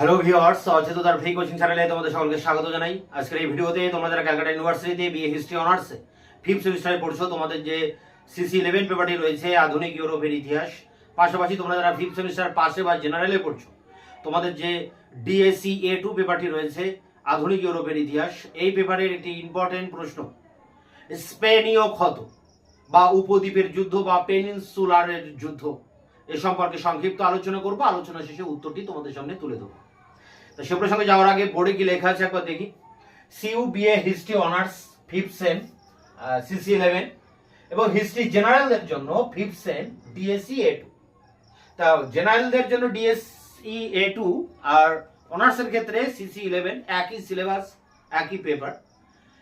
Hello viewers অচেততার free coaching চ্যানেলে তোমাদের সকলকে স্বাগত জানাই। আজকের এই ভিডিওতে তোমরা যারা ক্যালকাটা ইউনিভার্সিটিতে বিএ হিস্ট্রি অনার্সে ফিফথ সেমিস্টারে পড়ছো। তোমাদের যে সিসি ইলেভেন পেপারটি রয়েছে, আধুনিক ইউরোপের ইতিহাস, পাশাপাশি তোমরা যারা ফিফথ সেমিস্টার পাশে বা জেনারেলে পড়ছো, তোমাদের যে ডিএসসি এ টু পেপারটি রয়েছে, আধুনিক ইউরোপের ইতিহাস, এই পেপারের একটি ইম্পর্টেন্ট প্রশ্ন। স্পেনীয় ক্ষত বা উপদ্বীপের যুদ্ধ বা পেনিনসুলারের যুদ্ধ, এ সম্পর্কে সংক্ষিপ্ত আলোচনা করব। আলোচনা শেষে উত্তরটি তোমাদের সামনে তুলে দেবো তো সে প্রসঙ্গে যাওয়ার আগে বোর্ডে কি লেখা আছে একবার দেখি। CU BA history honours fifth sem CC eleven এবং হিস্ট্রি জেনারেলদের জন্য fifth sem DSC A two তা জেনারেলদের জন্য ডিএসসি এ টু আর অনার্সের ক্ষেত্রে সিসি ইলেভেন একই সিলেবাস একই পেপার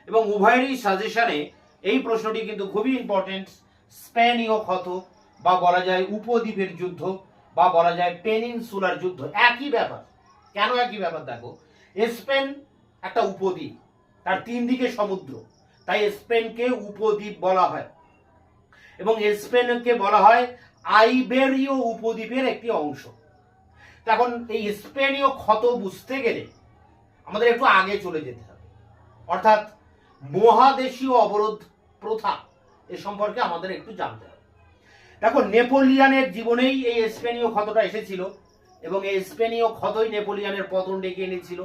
এবং উভয়েরই সাজেশনে এই প্রশ্নটি কিন্তু খুবই ইম্পর্টেন্ট স্পেনীয় ক্ষত বা বলা যায় উপদ্বীপের যুদ্ধ বা বলা যায় পেনিনসুলার যুদ্ধ, একই ব্যাপার। কেন একই ব্যাপার দেখো? স্পেন একটা উপদ্বীপ, তার তিন দিকে সমুদ্র, তাই স্পেনকে উপদ্বীপ বলা হয়। এবং স্পেনকে বলা হয় আইবেরীয় উপদ্বীপের একটি অংশ। এখন এই স্পেনীয় ক্ষত বুঝতে গেলে আমাদের একটু আগে চলে যেতে হবে। অর্থাৎ মহাদেশীয় অবরোধ প্রথা এ সম্পর্কে আমাদের একটু জানতে হবে। দেখো, নেপোলিয়ানের জীবনেই এই স্পেনীয় ক্ষতটা এসেছিল। এবং এই স্পেনীয় ক্ষতই নেপোলিয়ানের পতন ডেকে এনেছিল।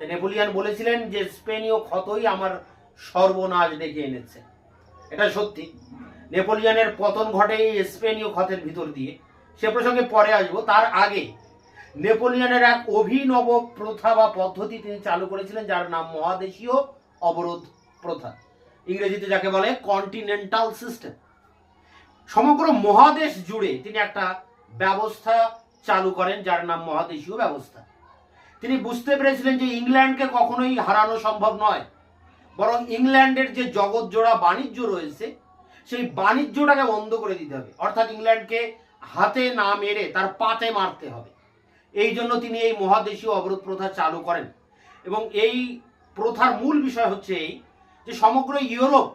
নেপোলিয়ান বলেছিলেন যে, স্পেনীয় ক্ষতই আমার সর্বনাশ ডেকে এনেছে। এটা সত্যি। নেপোলিয়ানের পতন ঘটে এই স্পেনীয় ক্ষতের ভিতর দিয়ে। সে প্রসঙ্গে পরে আসব। তার আগে নেপোলিয়ানের এক অভিনব প্রথা বা পদ্ধতি তিনি চালু করেছিলেন, যার নাম মহাদেশীয় অবরোধ প্রথা। ইংরেজিতে যাকে বলে কন্টিনেন্টাল সিস্টেম সমগ্র মহাদেশ জুড়ে তিনি একটা ব্যবস্থা চালু করেন, যার নাম মহাদেশীয় ব্যবস্থা। তিনি বুঝতে পেরেছিলেন যে ইংল্যান্ডকে কখনোই হারানো সম্ভব নয়। বরং ইংল্যান্ডের যে জগৎ জোড়া বাণিজ্য রয়েছে, সেই বাণিজ্যটাকে বন্ধ করে দিতে হবে। অর্থাৎ ইংল্যান্ডকে হাতে না মেরে তার পাতে মারতে হবে। এই জন্য তিনি এই মহাদেশীয় অবরোধ প্রথা চালু করেন। এবং এই প্রথার মূল বিষয় হচ্ছে এই যে সমগ্র ইউরোপ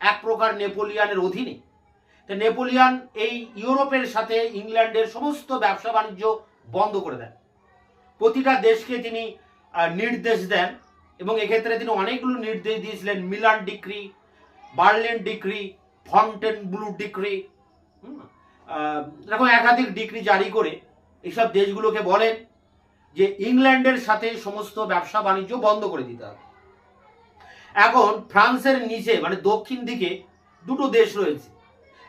এক প্রকার নেপোলিয়ানের অধীনে তো নেপোলিয়ান এই ইউরোপের সাথে ইংল্যান্ডের সমস্ত ব্যবসা বাণিজ্য বন্ধ করে দেন। প্রতিটা দেশকে তিনি নির্দেশ দেন এবং এক্ষেত্রে তিনি অনেকগুলো নির্দেশ দিয়েছিলেন। Milan decree, Berlin decree Fontainebleau decree এরকম একাধিক ডিক্রি জারি করে এইসব দেশগুলোকে বলেন যে ইংল্যান্ডের সাথে সমস্ত ব্যবসা বাণিজ্য বন্ধ করে দিতে হবে। এখন ফ্রান্সের নিচে মানে দক্ষিণ দিকে দুটো দেশ রয়েছে।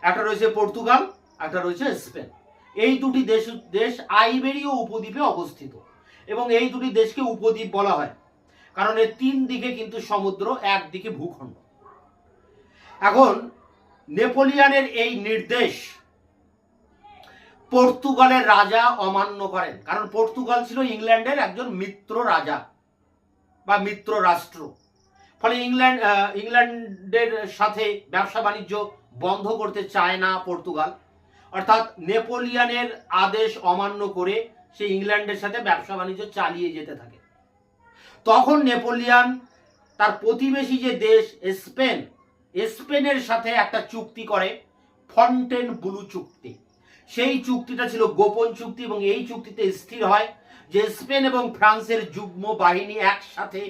একটা রয়েছে পর্তুগাল, একটা রয়েছে স্পেন। এই দুটি দেশ দেশ আইবেরীয় উপদ্বীপে অবস্থিত। এবং এই দুটি দেশকে উপদ্বীপ বলা হয়। কারণ এর তিন দিকে কিন্তু সমুদ্র একদিকে ভূখণ্ড। এখন, নেপোলিয়ানের এই নির্দেশ পর্তুগালের রাজা অমান্য করেন। কারণ পর্তুগাল ছিল ইংল্যান্ডের একজন মিত্র রাজা বা মিত্র রাষ্ট্র। ফলে ইংল্যান্ড ইংল্যান্ডের সাথে ব্যবসা বাণিজ্য বন্ধ করতে চায় না পর্তুগাল। অর্থাৎ নেপোলিয়ানের আদেশ অমান্য করে সে ইংল্যান্ডের সাথে ব্যবসা বাণিজ্য চালিয়ে যেতে থাকে। তখন নেপোলিয়ান তার প্রতিবেশী যে দেশ স্পেন, স্পেনের সাথে একটা চুক্তি করে ফন্টেন ব্লু চুক্তি। সেই চুক্তিটা ছিল গোপন চুক্তি এবং এই চুক্তিতে স্থির হয় যে স্পেন এবং ফ্রান্সের যুগ্ম বাহিনী একসাথে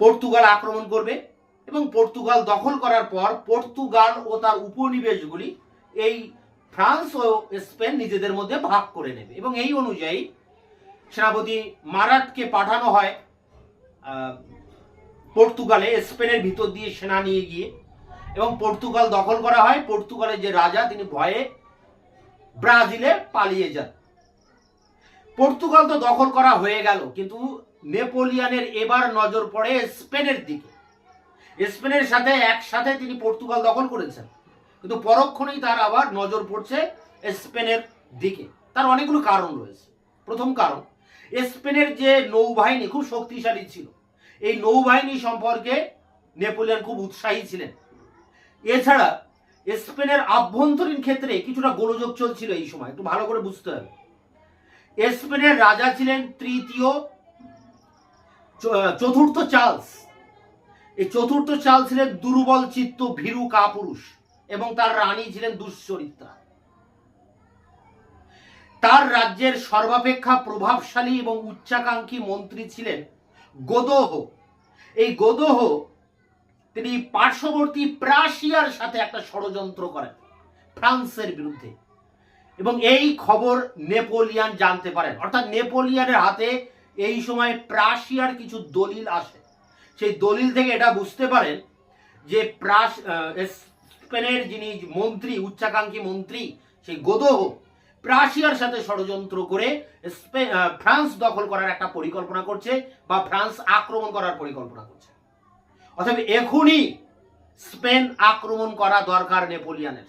পর্তুগাল আক্রমণ করবে। এবং পর্তুগাল দখল করার পর পর্তুগাল ও তার উপনিবেশগুলি এই ফ্রান্স ও স্পেন নিজেদের মধ্যে ভাগ করে নেবে। এবং এই অনুযায়ী সেনাপতি মারাটকে পাঠানো হয় পর্তুগালে, স্পেনের ভিতর দিয়ে সেনা নিয়ে গিয়ে। এবং পর্তুগাল দখল করা হয়, পর্তুগালের যে রাজা তিনি ভয়ে ব্রাজিলে পালিয়ে যান। পর্তুগাল তো দখল করা হয়ে গেল, কিন্তু নেপোলিয়ানের এবার নজর পড়ে স্পেনের দিকে। স্পেনের সাথে একসাথে তিনি পর্তুগাল দখল করেছেন। কিন্তু পরক্ষণেই তার আবার নজর পড়ছে স্পেনের দিকে। তার অনেকগুলো কারণ রয়েছে। প্রথম কারণ, স্পেনের যে নৌবাহিনী খুব শক্তিশালী ছিল। এই নৌবাহিনী সম্পর্কে নেপোলিয়ন খুব উৎসাহী ছিলেন। এছাড়া স্পেনের আভ্যন্তরীণ ক্ষেত্রে কিছুটা গোলযোগ চলছিল এই সময়। একটু ভালো করে বুঝতে হবে। স্পেনের রাজা ছিলেন তৃতীয় চতুর্থ চার্লস। এই চতুর্থ চাল ছিলেন দুর্বল চিত্ত ভীরু কাপুরুষ এবং তার রানী ছিলেন দুশ্চরিত্রা। তার রাজ্যের সর্বাপেক্ষা প্রভাবশালী এবং উচ্চাকাঙ্ক্ষী মন্ত্রী ছিলেন গোদোহ। এই গোদোহ তিনি পার্শ্ববর্তী প্রাশিয়ার সাথে একটা ষড়যন্ত্র করেন, ফ্রান্সের বিরুদ্ধে। এবং এই খবর নেপোলিয়ান জানতে পারেন। অর্থাৎ নেপোলিয়ানের হাতে এই সময় প্রাশিয়ার কিছু দলিল আসে। সেই দলিল থেকে এটা বুঝতে পারেন যে প্রাস স্পেনের যিনি মন্ত্রী, উচ্চাকাঙ্ক্ষী মন্ত্রী, সেই গোদোহ প্রাশিয়ার সাথে ষড়যন্ত্র করে ফ্রান্স দখল করার একটা পরিকল্পনা করছে বা ফ্রান্স আক্রমণ করার পরিকল্পনা করছে। অথবা এখনই স্পেন আক্রমণ করা দরকার নেপোলিয়ানের।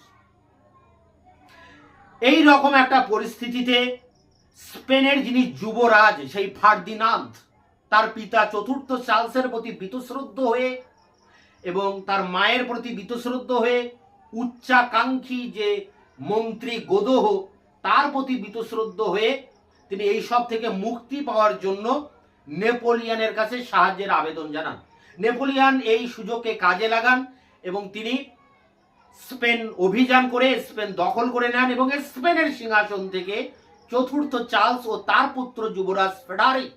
এই রকম একটা পরিস্থিতিতে স্পেনের যিনি যুবরাজ, সেই ফার্দিনান্দ তার পিতা চতুর্থ চার্লসের প্রতি বীতশ্রদ্ধ হয়ে এবং তার মায়ের প্রতি বীতশ্রদ্ধ হয়ে উচ্চাকাঙ্ক্ষী যে মন্ত্রী গোদহ, তার প্রতি বীতশ্রদ্ধ হয়ে তিনি এই সব থেকে মুক্তি পাওয়ার জন্য নেপোলিয়ানের কাছে সাহায্যের আবেদন জানান। নেপোলিয়ান এই সুযোগকে কাজে লাগান এবং তিনি স্পেন অভিযান করে, স্পেন দখল করে নেন এবং স্পেনের সিংহাসন থেকে চতুর্থ চার্লস ও তার পুত্র যুবরাজ ফেডারিক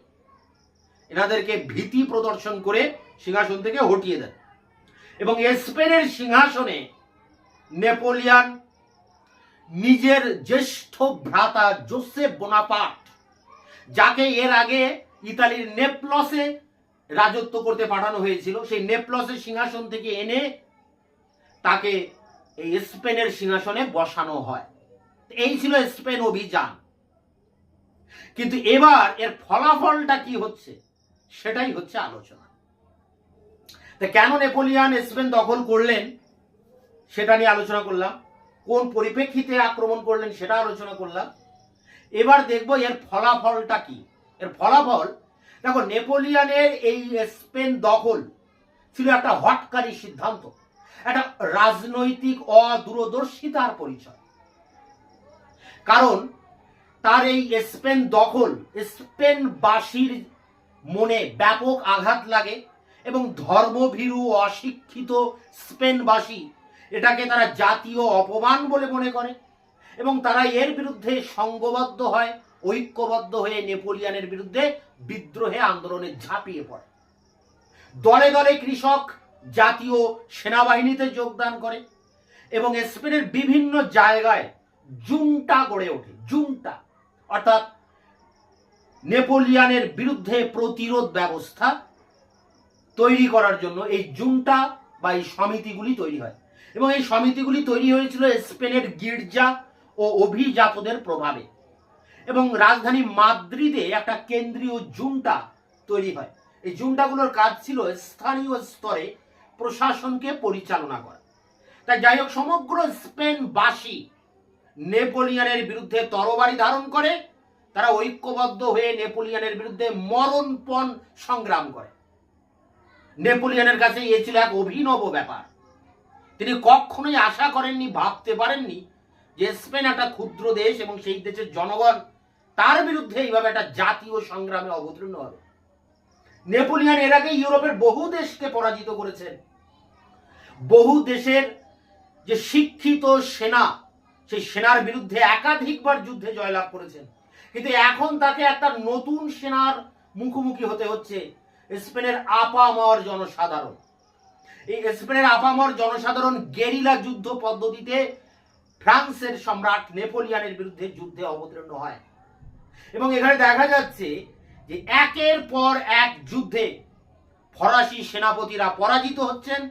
এনাদেরকে ভীতি প্রদর্শন করে সিংহাসন থেকে হটিয়ে দেন। এবং স্পেনের সিংহাসনে নেপোলিয়ান নিজের জ্যেষ্ঠ ভ্রাতা জোসেফ বোনাপার্ট, যাকে এর আগে ইতালির নেপলসে রাজত্ব করতে পাঠানো হয়েছিল, সেই নেপলসের সিংহাসন থেকে এনে তাকে এই স্পেনের সিংহাসনে বসানো হয়। এই ছিল স্পেন অভিযান। কিন্তু এবার এর ফলাফলটা কি হচ্ছে? সেটাই হচ্ছে আলোচনা। তা কেন নেপোলিয়ান স্পেন দখল করলেন? সেটা নিয়ে আলোচনা করলাম। কোন পরিপ্রেক্ষিতে আক্রমণ করলেন সেটা আলোচনা করলাম। এবার দেখব এর ফলাফলটা কি? এর ফলাফল, দেখো, নেপোলিয়ানের এই স্পেন দখল ছিল একটা হটকারী সিদ্ধান্ত, একটা রাজনৈতিক অদূরদর্শিতার পরিচয়। কারণ তার এই স্পেন দখল, স্পেনবাসীর মনে ব্যাপক আঘাত লাগে এবং ধর্মভীরু, অশিক্ষিত স্পেনবাসী এটাকে তারা জাতীয় অপমান বলে মনে করে এবং তারা এর বিরুদ্ধে সংঘবদ্ধ হয়, ঐক্যবদ্ধ হয়ে নেপোলিয়ানের বিরুদ্ধে বিদ্রোহে আন্দোলনে ঝাঁপিয়ে পড়ে। দলে দলে কৃষক জাতীয় সেনাবাহিনীতে যোগদান করে এবং স্পেনের বিভিন্ন জায়গায় জুমটা গড়ে ওঠে, জুমটা। অর্থাৎ নেপোলিয়ানের বিরুদ্ধে প্রতিরোধ ব্যবস্থা তৈরি করার জন্য এই জুনটা বা এই সমিতিগুলি তৈরি হয়। এবং এই সমিতিগুলি তৈরি হয়েছিল স্পেনের গির্জা ও অভিজাতদের প্রভাবে। এবং রাজধানী মাদ্রিদে একটা কেন্দ্রীয় জুনটা তৈরি হয়। এই জুনটাগুলোর কাজ ছিল স্থানীয় স্তরে প্রশাসনকে পরিচালনা করা। তাই যাই হোক, সমগ্র স্পেনবাসী নেপোলিয়ানের বিরুদ্ধে তরবারি ধারণ করে তারা ঐক্যবদ্ধ হয়ে নেপোলিয়ানের বিরুদ্ধে মরণপণ সংগ্রাম করে। নেপোলিয়ানের কাছে এ ছিল এক অভিনব ব্যাপার। তিনি কখনোই আশা করেননি, ভাবতে পারেননি যে স্পেন একটা ক্ষুদ্র দেশ এবং সেই দেশের জনগণ তার বিরুদ্ধে এইভাবে একটা জাতীয় সংগ্রামে অবতীর্ণ হবে। নেপোলিয়ান এর আগে ইউরোপের বহু দেশকে পরাজিত করেছেন। বহু দেশের যে শিক্ষিত সেনা, সেই সেনার বিরুদ্ধে একাধিকবার যুদ্ধে জয়লাভ করেছেন। কিন্তু এখন তাকে একটা নতুন সেনার মুখোমুখি হতে হচ্ছে। স্পেনের আপামর জনসাধারণ। এই স্পেনের আপামর জনসাধারণ গেরিলা যুদ্ধ পদ্ধতিতে ফ্রান্সের সম্রাট নেপোলিয়ানের বিরুদ্ধে যুদ্ধে অবতীর্ণ হয়। এবং এখানে দেখা যাচ্ছে যে একের পর এক যুদ্ধে ফরাসি সেনাপতিরা পরাজিত হচ্ছেন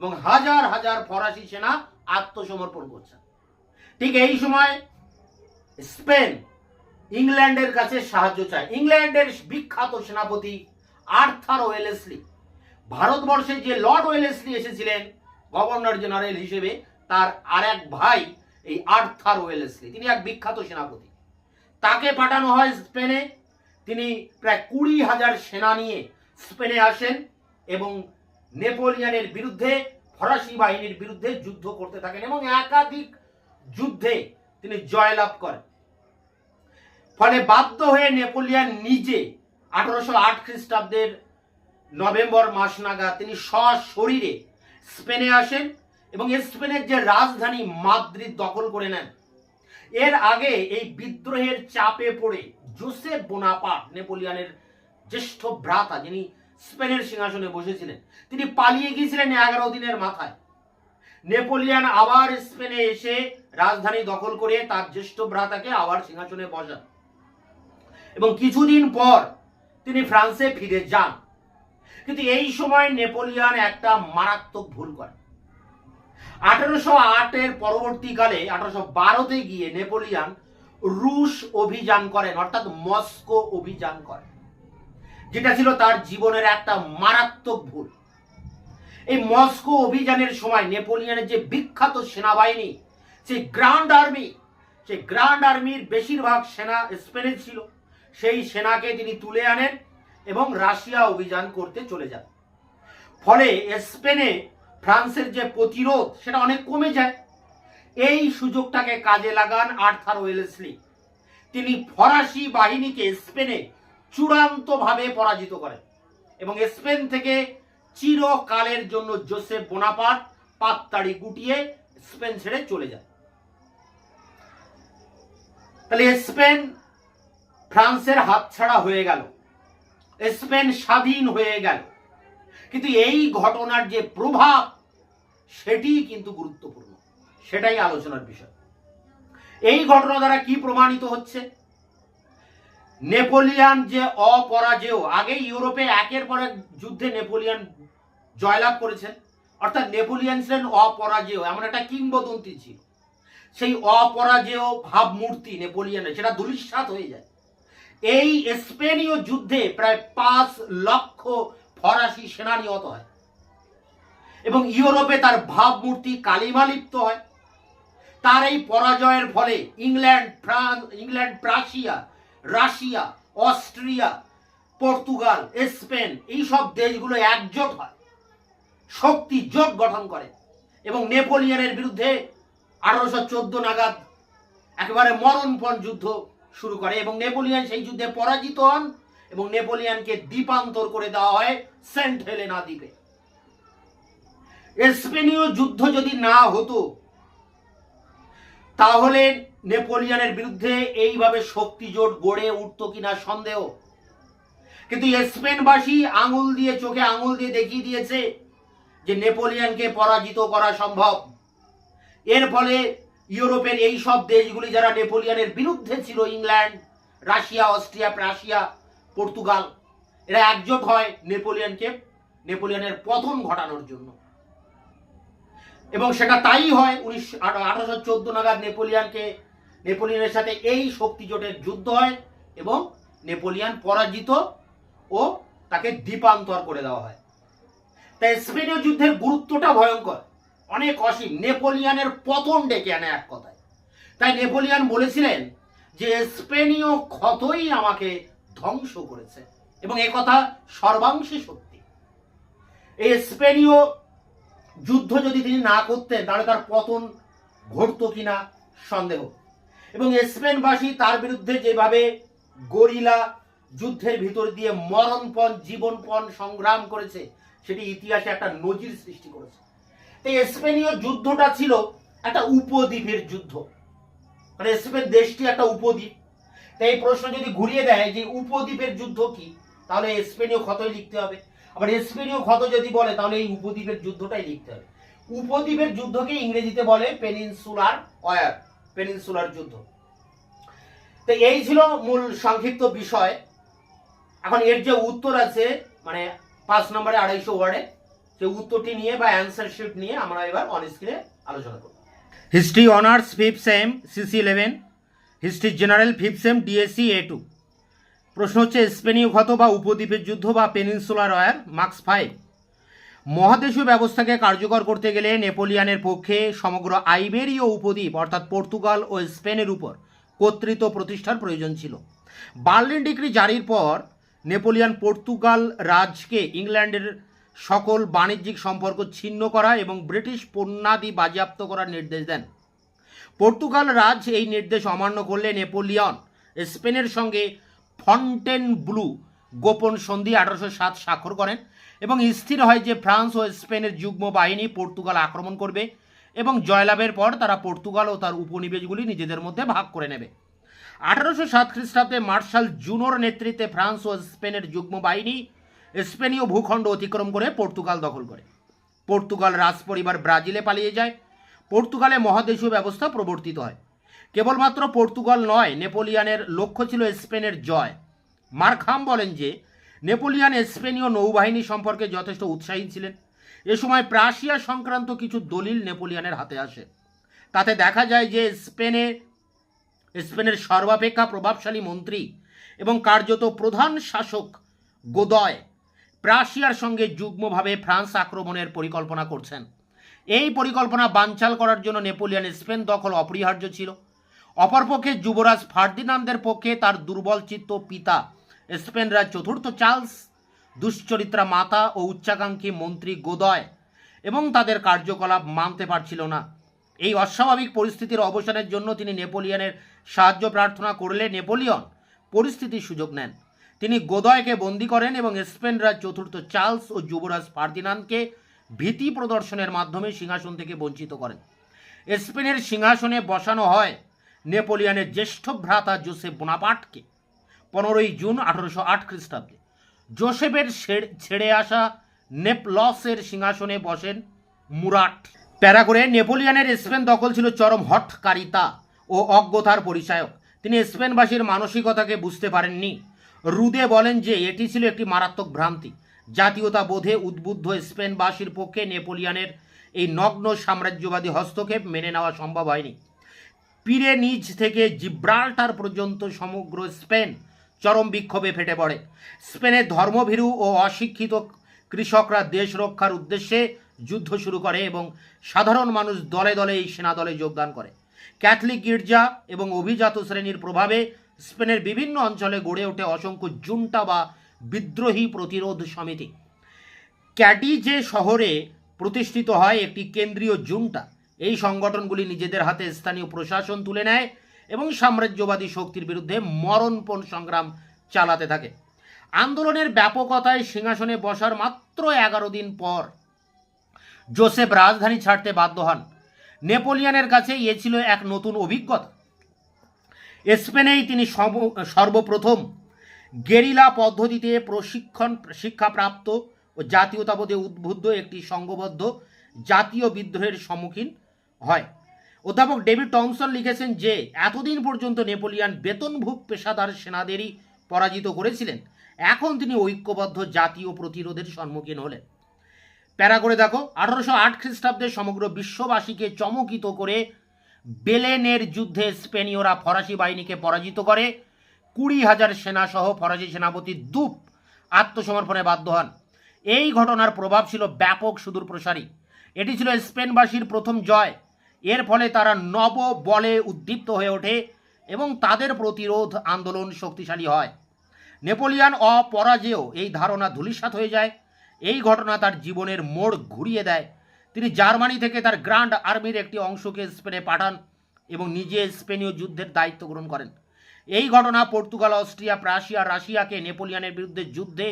এবং হাজার হাজার ফরাসি সেনা আত্মসমর্পণ করছেন। ঠিক এই সময় স্পেন ইংল্যান্ডের কাছে সাহায্য চায়। ইংল্যান্ডের বিখ্যাত সেনাপতি আর্থার ওয়েলেসলি। ভারতবর্ষে যে লর্ড ওয়েলেসলি এসেছিলেন, গভর্নর জেনারেল হিসেবে তার আর এক ভাই, এই আর্থার ওয়েলেসলি। তিনি এক বিখ্যাত সেনাপতি। তাকে পাঠানো হয় স্পেনে। তিনি প্রায় কুড়ি হাজার সেনা নিয়ে স্পেনে আসেন এবং নেপোলিয়ানের বিরুদ্ধে, ফরাসি বাহিনীর বিরুদ্ধে যুদ্ধ করতে থাকেন এবং একাধিক যুদ্ধে তিনি জয়লাভ করেন। ফলে বাধ্য হয়ে নেপোলিয়ান নিজে আঠারোশো আট খ্রিস্টাব্দের নভেম্বর মাস নাগাদ তিনি সশরীরে স্পেনে আসেন এবং স্পেনের যে রাজধানী মাদ্রিদ দখল করে নেন। এর আগে এই বিদ্রোহের চাপে পড়ে জোসেফ বোনাপার্ট নেপোলিয়ানের জ্যেষ্ঠ ভ্রাতা, যিনি স্পেনের সিংহাসনে বসেছিলেন, তিনি পালিয়ে গিয়েছিলেন এগারো দিনের মাথায়। নেপোলিয়ান আবার স্পেনে এসে রাজধানী দখল করে তার জ্যেষ্ঠ ভ্রাতাকে আবার সিংহাসনে বসান। এবং কিছুদিন পর তিনি ফ্রান্সে ফিরে যান। কিন্তু এই সময় নেপোলিয়ান একটা মারাত্মক ভুল করেন আঠারোশো আটের পরবর্তীকালে, আঠারোশো বারোতে গিয়ে নেপোলিয়ান রুশ অভিযান করেন, অর্থাৎ মস্কো অভিযান করেন। যেটা ছিল তার জীবনের একটা মারাত্মক ভুল। এই মস্কো অভিযানের সময় নেপোলিয়নের যে বিখ্যাত সেনাবাহিনী, সেই গ্র্যান্ড আর্মি, সেই গ্র্যান্ড আর্মির বেশিরভাগ সেনা স্পেনে ছিল। সেই সেনাকে তিনি তুলে আনেন এবং রাশিয়া অভিযান করতে চলে যান। ফলে স্পেনে ফ্রান্সের যে প্রতিরোধ, সেটা অনেক কমে যায়। এই সুযোগটাকে কাজে লাগান আর্থার ওয়েলেসলি। তিনি ফরাসি বাহিনীকে স্পেনে চূড়ান্তভাবে পরাজিত করেন এবং স্পেন থেকে চিরকালের জন্য জোসেফ বোনাপার্ট পাত্তাড়ি গুটিয়ে স্পেন ছেড়ে চলে যায় তাহলে স্পেন ফ্রান্সের হাতছাড়া হয়ে গেল। স্পেন স্বাধীন হয়ে গেল। কিন্তু এই ঘটনার যে প্রভাব সেটি কিন্তু গুরুত্বপূর্ণ। সেটাই আলোচনার বিষয়। এই ঘটনা দ্বারা কি প্রমাণিত হচ্ছে? নেপোলিয়ান যে অপরাজেয় আগে ইউরোপে একের পর এক যুদ্ধে নেপোলিয়ান জয়লাভ করেছেন। অর্থাৎ নেপোলিয়ান ছিলেন অপরাজেয়, এমন একটা কিংবদন্তি ছিল। সেই অপরাজেয় ভাবমূর্তি নেপোলিয়ানের, সেটা দুলিশ্বাত হয়ে যায়। এই স্পেনীয় যুদ্ধে প্রায় পাঁচ লক্ষ ফরাসি সেনা নিহত হয়। এবং ইউরোপে তার ভাবমূর্তি কালিমালিপ্ত হয়। তার এই পরাজয়ের ফলে England, France, England, Prussia, Russia, Austria, Portugal, Spain এই সব দেশগুলো একজোট হয়। শক্তি জোট গঠন করে। এবং নেপোলিয়নের বিরুদ্ধে আঠারোশো চোদ্দ নাগাদ একেবারে মরণপণ যুদ্ধ শুরু করে এবং নেপোলিয়ান সেই যুদ্ধে পরাজিত হন এবং নেপোলিয়ানকে দ্বীপান্তর করে দেওয়া হয় সেন্ট হেলেনা দ্বীপে। স্পেনীয় যুদ্ধ যদি না হতো, তাহলে নেপোলিয়ানের বিরুদ্ধে এইভাবে শক্তি জোট গড়ে উঠতো কিনা সন্দেহ। কিন্তু স্পেনবাসী আঙুল দিয়ে চোখে আঙুল দিয়ে দেখিয়ে দিয়েছে যে নেপোলিয়ানকে পরাজিত করা সম্ভব। এর ফলে ইউরোপের এই সব দেশগুলি যারা নেপোলিয়ানের বিরুদ্ধে ছিল, England, Russia, Austria, Prussia, Portugal, এরা একজোট হয় নেপোলিয়ানকে, নেপোলিয়ানের পতন ঘটানোর জন্য। এবং সেটা তাই হয় উনিশ আঠারোশো চোদ্দ নাগাদ নেপোলিয়ানকে, নেপোলিয়ানের সাথে এই শক্তি জোটের যুদ্ধ হয় এবং নেপোলিয়ান পরাজিত ও তাকে দ্বীপান্তর করে দেওয়া হয়। তাই স্পেনীয় যুদ্ধের গুরুত্বটা ভয়ঙ্কর। অনেক অসীম নেপোলিয়ানের পতন ডেকে আনে এক কথায়। তাই নেপোলিয়ান বলেছিলেন যে, স্পেনীয় ক্ষতই আমাকে ধ্বংস করেছে। এবং কথা সর্বাংশে সত্যি। এই স্পেনীয় যুদ্ধ যদি তিনি না করতেন, তাহলে তার পতন ঘটতো কিনা সন্দেহ। এবং স্পেনবাসী তার বিরুদ্ধে যেভাবে গরিলা যুদ্ধের ভিতর দিয়ে মরণপণ, জীবনপণ সংগ্রাম করেছে, সেটি ইতিহাসে একটা নজির সৃষ্টি করেছে। এই স্পেনীয় যুদ্ধটা ছিল একটা উপদ্বীপের যুদ্ধ। মানে স্পেন দেশটি একটা উপদ্বীপ। তাই এই প্রশ্ন যদি ঘুরিয়ে দেয় যে উপদ্বীপের যুদ্ধ কি, তাহলে স্পেনীয় ক্ষতই লিখতে হবে। আবার স্পেনীয় ক্ষত যদি বলে, তাহলে এই উপদ্বীপের যুদ্ধটাই লিখতে হবে। উপদ্বীপের যুদ্ধকে ইংরেজিতে বলে পেনিনসুলার ওয়ার, পেনিনসুলার যুদ্ধ। তো এই ছিল মূল সংক্ষিপ্ত বিষয়। এখন এর যে উত্তর আছে মানে পাঁচ নম্বরে আড়াইশো ওয়ার্ডে উত্তরটি নিয়ে বা অ্যান্সার শিট নিয়ে আমরা এবার অন আলোচনা করব। History honours fifth sem CC eleven history general fifth sem DSC A two প্রশ্ন হচ্ছে স্পেনীয় ক্ষত বা উপদ্বীপের যুদ্ধ বা পেনিনসুলার ওয়ার মার্কস ফাইভ মহাদেশীয় ব্যবস্থাকে কার্যকর করতে গেলে নেপোলিয়ানের পক্ষে সমগ্র আইবেরীয় উপদ্বীপ, অর্থাৎ পর্তুগাল ও স্পেনের উপর কর্তৃত্ব প্রতিষ্ঠার প্রয়োজন ছিল। বার্লিন ডিগ্রি জারির পর নেপোলিয়ান পর্তুগাল রাজকে ইংল্যান্ডের সকল বাণিজ্যিক সম্পর্ক ছিন্ন করা এবং ব্রিটিশ পণ্যাদি বাজেয়াপ্ত করার নির্দেশ দেন। পর্তুগাল রাজ এই নির্দেশ অমান্য করলে নেপোলিয়ন, স্পেনের সঙ্গে ফন্টেন ব্লু গোপন সন্ধি আঠারোশো সাত স্বাক্ষর করেন এবং স্থির হয় যে ফ্রান্স ও স্পেনের যুগ্ম বাহিনী পর্তুগাল আক্রমণ করবে এবং জয়লাভের পর তারা পর্তুগাল ও তার উপনিবেশগুলি নিজেদের মধ্যে ভাগ করে নেবে। আঠারোশো সাত খ্রিস্টাব্দে মার্শাল জুনোর নেতৃত্বে ফ্রান্স ও স্পেনের যুগ্ম বাহিনী স্পেনীয় ভূখণ্ড অতিক্রম করে পর্তুগাল দখল করে। পর্তুগাল রাজপরিবার ব্রাজিলে পালিয়ে যায়। পর্তুগালে মহাদেশীয় ব্যবস্থা প্রবর্তিত হয়। কেবলমাত্র পর্তুগাল নয়, নেপোলিয়ানের লক্ষ্য ছিল স্পেনের জয়। মার্খাম বলেন যে, নেপোলিয়ান স্পেনীয় নৌবাহিনী সম্পর্কে যথেষ্ট উৎসাহী ছিলেন। এ সময় প্রাশিয়া সংক্রান্ত কিছু দলিল নেপোলিয়ানের হাতে আসে। তাতে দেখা যায় যে, স্পেনে, স্পেনের সর্বাপেক্ষা প্রভাবশালী মন্ত্রী এবং কার্যত প্রধান শাসক গোদয় প্রাশিয়ার সঙ্গে যুগ্মভাবে ফ্রান্স আক্রমণের পরিকল্পনা করছেন। এই পরিকল্পনা বানচাল করার জন্য নেপোলিয়ান স্পেন দখল অপরিহার্য ছিল। অপরপক্ষে যুবরাজ ফার্দিনান্দের পক্ষে তার দুর্বল চিত্ত পিতা স্পেনরা চতুর্থ চার্লস, দুশ্চরিত্রা মাতা ও উচ্চাকাঙ্ক্ষী মন্ত্রী গোদয় এবং তাদের কার্যকলাপ মানতে পারছিল না। এই অস্বাভাবিক পরিস্থিতির অবসানের জন্য তিনি নেপোলিয়নের সাহায্য প্রার্থনা করলে নেপোলিয়ন পরিস্থিতির সুযোগ নেন। তিনি গোদয়কে বন্দি করেন এবং স্পেনরা চতুর্থ চার্লস ও যুবরাজ ফার্দিনান্দকে ভীতি প্রদর্শনের মাধ্যমে সিংহাসন থেকে বঞ্চিত করেন। স্পেনের সিংহাসনে বসানো হয় নেপোলিয়ানের জ্যেষ্ঠ ভ্রাতা জোসেফ বোনাপার্টকে পনেরোই জুন আঠারোশো আট খ্রিস্টাব্দে। জোসেফের ছেড়ে- আসা নেপলসের সিংহাসনে বসেন মুরাট। প্যারা করে নেপোলিয়নের স্পেন দখল ছিল চরম হঠকারিতা ও অজ্ঞতার পরিচায়ক। তিনি স্পেনবাসীর মানসিকতাকে বুঝতে পারেননি। রুদে বলেন যে এটি ছিল একটি মারাত্মক ভ্রান্তি। জাতীয়তা বোধে উদ্বুদ্ধ স্পেনবাসীর পক্ষে নেপোলিয়ানের এই নগ্ন সাম্রাজ্যবাদী হস্তক্ষেপ মেনে নেওয়া সম্ভব হয়নি। পিরে নিচ থেকে জিব্রাল্টার পর্যন্ত সমগ্র স্পেন চরম বিক্ষোভে ফেটে পড়ে। স্পেনের ধর্মভীরু ও অশিক্ষিত কৃষকরা দেশ রক্ষার উদ্দেশ্যে যুদ্ধ শুরু করে এবং সাধারণ মানুষ দলে দলে এই সেনা দলে যোগদান করে। ক্যাথলিক গির্জা এবং অভিজাত শ্রেণির প্রভাবে স্পেনের বিভিন্ন অঞ্চলে গড়ে ওঠে অসংখ্য জুন্টা বা বিদ্রোহী প্রতিরোধ সমিতি। ক্যাডিজে শহরে প্রতিষ্ঠিত হয় একটি কেন্দ্রীয় জুন্টা এই সংগঠনগুলি নিজেদের হাতে স্থানীয় প্রশাসন তুলে নেয় এবং সাম্রাজ্যবাদী শক্তির বিরুদ্ধে মরণপণ সংগ্রাম চালাতে থাকে। আন্দোলনের ব্যাপকতায় সিংহাসনে বসার মাত্র এগারো দিন পর জোসেফ রাজধানী ছাড়তে বাধ্য হন। নেপোলিয়ানের কাছে এ ছিল এক নতুন অভিজ্ঞতা। স্পেনেই তিনি সর্বপ্রথম গেরিলা পদ্ধতিতে প্রশিক্ষণ, শিক্ষাপ্রাপ্ত ও জাতীয়তাবোধে উদ্বুদ্ধ একটি সংঘবদ্ধ জাতীয় বিদ্রোহের সম্মুখীন হয়। অধ্যাপক ডেভিড টমসন লিখেছেন যে, এতদিন পর্যন্ত নেপোলিয়ান বেতনভুক পেশাদার সেনাদেরই পরাজিত করেছিলেন। এখন তিনি ঐক্যবদ্ধ জাতীয় প্রতিরোধের সম্মুখীন হলেন। প্যারা করে দেখো, আঠারোশো আট খ্রিস্টাব্দে সমগ্র বিশ্ববাসীকে চমকিত করে বেলেনের যুদ্ধে স্পেনীয়রা ফরাসি বাহিনীকে পরাজিত করে, কুড়ি হাজার সেনাসহ ফরাসি সেনাপতি দুপ আত্মসমর্পণে বাধ্য হন। এই ঘটনার প্রভাব ছিল ব্যাপক সুদূর প্রসারী। এটি ছিল স্পেনবাসীর প্রথম জয়। এর ফলে তারা নব বলে উদ্দীপ্ত হয়ে ওঠে এবং তাদের প্রতিরোধ আন্দোলন শক্তিশালী হয়। নেপোলিয়ান অপরাজেয় এই ধারণা ধূলিসাৎ হয়ে যায়। এই ঘটনা তার জীবনের মোড় ঘুরিয়ে দেয়। তিনি জার্মানি থেকে তার গ্র্যান্ড আর্মির একটি অংশকে স্পেনে পাঠান এবং নিজে স্পেনীয় যুদ্ধের দায়িত্ব গ্রহণ করেন। এই ঘটনা পর্তুগাল, অস্ট্রিয়া, প্রাশিয়া, রাশিয়াকে নেপোলিয়ানের বিরুদ্ধে যুদ্ধে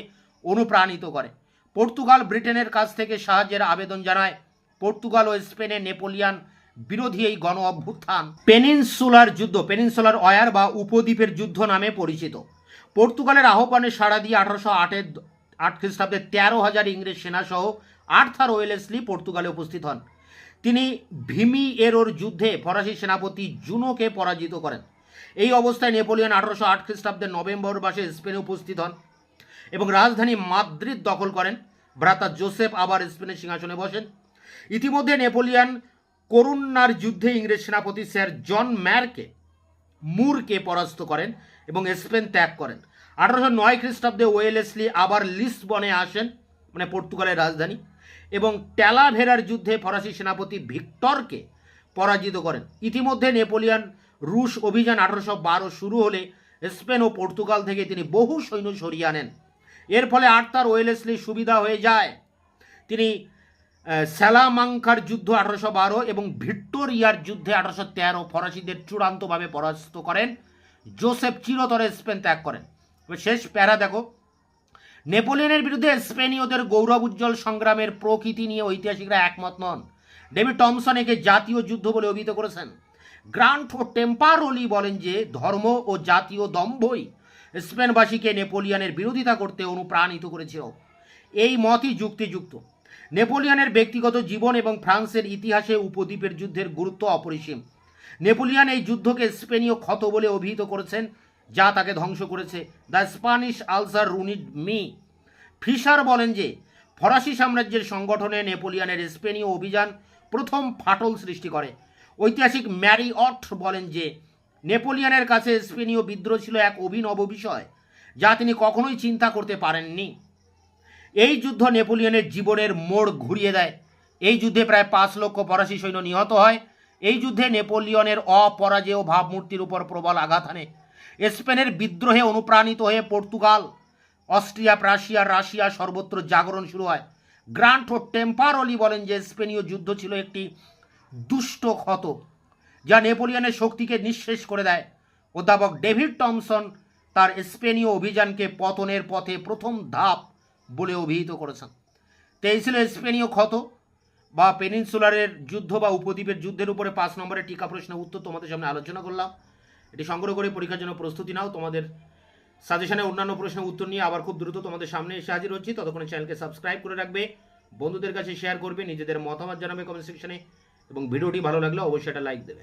অনুপ্রাণিত করে। পর্তুগাল ব্রিটেনের কাছ থেকে সাহায্যের আবেদন জানায়, পর্তুগাল ও স্পেনে নেপোলিয়ান বিরোধী এই গণ অভ্যুত্থান পেনিনসুলার যুদ্ধ, পেনিনসুলার অয়ার বা উপদ্বীপের যুদ্ধ নামে পরিচিত। পর্তুগালের আহ্বানে সাড়া দিয়ে আঠারোশো আটের আট খ্রিস্টাব্দে তেরো হাজার ইংরেজ সেনাসহ আর্থার ওয়েলেসলি পর্তুগালে উপস্থিত হন। তিনি ভিমি এরোর যুদ্ধে ফরাসি সেনাপতি জুনোকে পরাজিত করেন। এই অবস্থায় নেপোলিয়ন আঠারোশো আট খ্রিস্টাব্দের নভেম্বর মাসে স্পেনে উপস্থিত হন এবং রাজধানী মাদ্রিদ দখল করেন। ভ্রাতা জোসেফ আবার স্পেনের সিংহাসনে বসেন। ইতিমধ্যে নেপোলিয়ান করুণার যুদ্ধে ইংরেজ সেনাপতি স্যার জন ম্যারকে মুরকে পরাস্ত করেন এবং স্পেন ত্যাগ করেন। আঠারোশো নয় খ্রিস্টাব্দে ওয়েলেসলি আবার লিসবনে আসেন মানে পর্তুগালের রাজধানী, এবং ট্যালাভেরার যুদ্ধে ফরাসি সেনাপতি ভিক্টরকে পরাজিত করেন। ইতিমধ্যে নেপোলিয়ান রুশ অভিযান আঠারোশো বারো শুরু হলে স্পেন ও পর্তুগাল থেকে তিনি বহু সৈন্য সরিয়ে আনেন। এর ফলে আর্থার ওয়েলেসলি সুবিধা হয়ে যায়। তিনি স্যালামাঙ্কার যুদ্ধ আঠারোশো বারো এবং ভিক্টোরিয়ার যুদ্ধে আঠারোশো তেরো ফরাসিদের চূড়ান্তভাবে পরাস্ত করেন। জোসেফ চিরতরে স্পেন ত্যাগ করেন। শেষ প্যারা দেখো। নেপোলিয়নের বিরুদ্ধে স্পেনীয়দের গৌরব উজ্জ্বল সংগ্রামের প্রকৃতি নিয়ে ঐতিহাসিকরা একমত নন। ডেভিড টমসন একে জাতীয় যুদ্ধ বলে অভিহিত করেছেন। গ্রান্ট ও টেম্পারোলি বলেন যে, ধর্ম ও জাতীয় দম্ভই স্পেনবাসীকে নেপোলিয়নের বিরোধিতা করতে অনুপ্রাণিত করেছিল। এই মতই যুক্তিযুক্ত। নেপোলিয়নের ব্যক্তিগত জীবন এবং ফ্রান্সের ইতিহাসে উপদ্বীপের যুদ্ধের গুরুত্ব অপরিসীম। নেপোলিয়ান এই যুদ্ধকে স্পেনীয় ক্ষত বলে অভিহিত করেছেন যা তাকে ধ্বংস করেছে। The Spanish ulcer ruined me. Fisher বলেন যে, ফরাসি সাম্রাজ্যের সংগঠনে নেপোলিয়ানের স্পেনীয় অভিযান প্রথম ফাটল সৃষ্টি করে। ঐতিহাসিক ম্যারি অট বলেন যে, নেপোলিয়ানের কাছে স্পেনীয় বিদ্রোহ ছিল এক অভিনব বিষয়, যা তিনি কখনোই চিন্তা করতে পারেননি। এই যুদ্ধ নেপোলিয়নের জীবনের মোড় ঘুরিয়ে দেয়। এই যুদ্ধে প্রায় পাঁচ লক্ষ ফরাসি সৈন্য নিহত হয়। এই যুদ্ধে নেপোলিয়নের অপরাজেয় ভাবমূর্তির উপর প্রবল আঘাত আনে। স্পেনের বিদ্রোহে অনুপ্রাণিত হয়ে পর্তুগাল, অস্ট্রিয়া, প্রাশিয়া, রাশিয়া সর্বত্র জাগরণ শুরু হয়। গ্রান্ট ও টেম্পারলি বলেন যে স্পেনীয় যুদ্ধ ছিল একটি দুষ্ট ক্ষত, যা নেপোলিয়নের শক্তিকে নিঃশেষ করে দেয়। অধ্যাপক ডেভিড টমসন তার স্পেনীয় অভিযানকে পতনের পথে প্রথম ধাপ বলে অভিহিত করেছেন। তো এই ছিল স্পেনীয় ক্ষত বা পেনিনসুলারের যুদ্ধ বা উপদ্বীপের যুদ্ধের উপরে পাঁচ নম্বরের টিকা প্রশ্নের উত্তর তোমাদের সামনে আলোচনা করলাম। এটি সংগ্রহ করে পরীক্ষার জন্য প্রস্তুতি নাও। তোমাদের সাজেশনে অন্যান্য প্রশ্নের উত্তর নিয়ে আবার খুব দ্রুত তোমাদের সামনে এসে হাজির হচ্ছি। ততক্ষণে চ্যানেলকে সাবস্ক্রাইব করে রাখবে, বন্ধুদের কাছে শেয়ার করবে, নিজেদের মতামত জানাবে কমেন্ট সেকশনে এবং ভিডিওটি ভালো লাগলে অবশ্যই একটা লাইক দেবে।